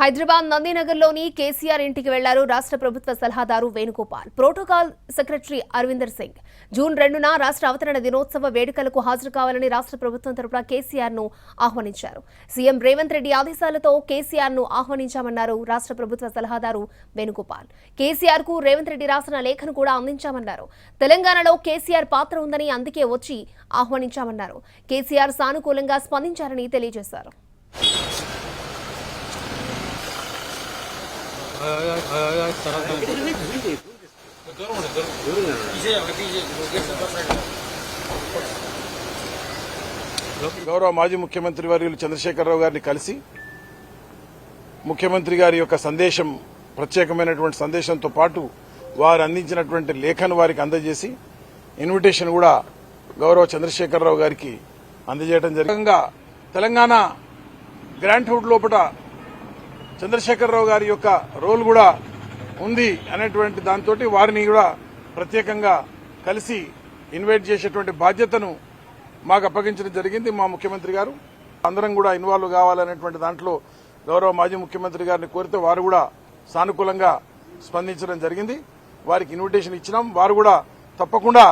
హైదరాబాద్ నందినగర్లోని కేసీఆర్ ఇంటికి వెళ్ళారు రాష్ట్ర ప్రభుత్వ సలహాదారు Venugopal. Protocol secretary Aravinder Singh. June రెండున రాష్ట్ర అవతరణ దినోత్సవ వేడుకలకు హాజరు కావాలని రాష్ట్ర ప్రభుత్వం తరపున కేసీఆర్ను ఆహ్వానించారు. సీఎం రేవంత్ రెడ్డి ఆదేశాలతో కేసీఆర్ను ఆహ్వానించామన్నారు రాష్ట్ర ప్రభుత్వ సలహాదారు వేణుగోపాల్. కేసీఆర్కు రేవంత్ రెడ్డి రాసిన లేఖను కూడా అందించామన్నారు. తెలంగాణలో కేసీఆర్ పాత్ర ఉందని అందుకే వచ్చి ఆహ్వానించామన్నారు. కేసీఆర్ సానుకూలంగా స్పందించారని తెలియజేశారు. గౌరవ మాజీ ముఖ్యమంత్రి వర్యులు చంద్రశేఖరరావు గారిని కలిసి ముఖ్యమంత్రి గారి యొక్క సందేశం ప్రత్యేకమైనటువంటి సందేశంతో పాటు వారు అందించినటువంటి లేఖను వారికి అందజేసి ఇన్విటేషన్ కూడా గౌరవ చంద్రశేఖరరావు గారికి అందజేయడం జరిగింది. తెలంగాణ గ్రాంట్ హుడ్ లోపల చంద్రశేఖరరావు గారి యొక్క రోల్ కూడా ఉంది అనేటువంటి దాంతో వారిని కూడా ప్రత్యేకంగా కలిసి ఇన్వైట్ చేసేటువంటి బాధ్యతను మాకు అప్పగించడం జరిగింది మా ముఖ్యమంత్రి గారు. అందరం కూడా ఇన్వాల్వ్ కావాలనేటువంటి దాంట్లో గౌరవ మాజీ ముఖ్యమంత్రి గారిని కోరితే వారు కూడా సానుకూలంగా స్పందించడం జరిగింది. వారికి ఇన్విటేషన్ ఇచ్చినాం. వారు కూడా తప్పకుండా